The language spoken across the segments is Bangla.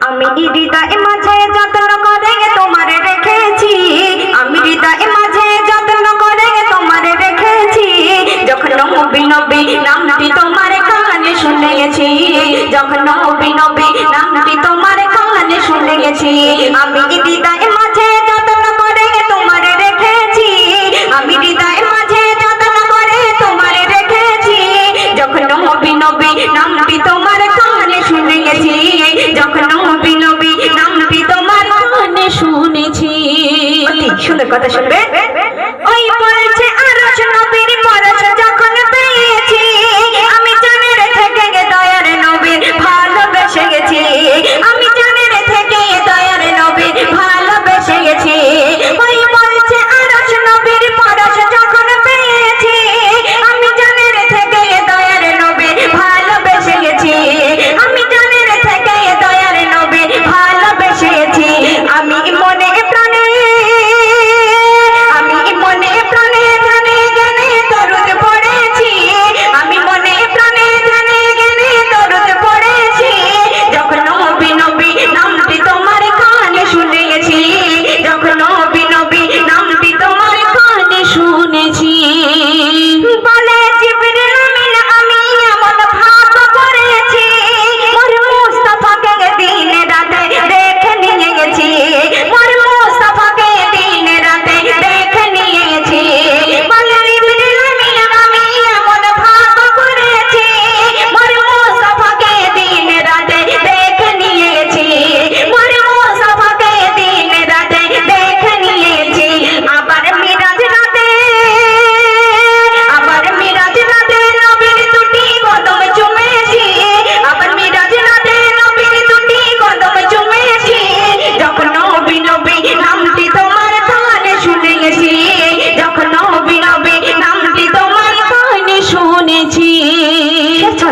আমি হৃদয় মাঝে যতন করে তোমার রেখেছি আমি দিদা এ মাঝে যতন করে তোমার রেখেছি যখন নবী নবী নামটি তোমার কানে শুনে গেছি যখন নবী নবী নামটি তোমার কানে শুনে গেছি আমি কথা শুনবে?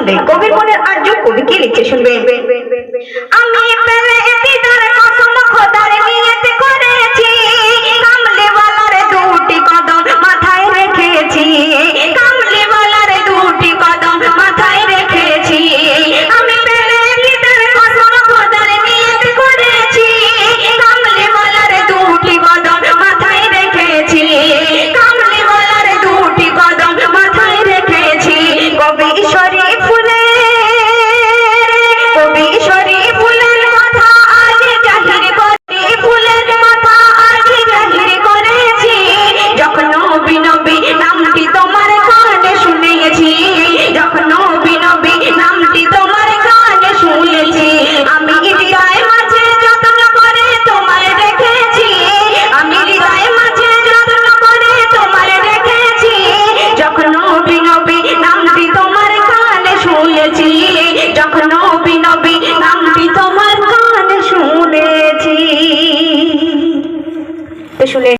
কবি কবির মনের আর্য কবি কি লিখে শুনবে? আমি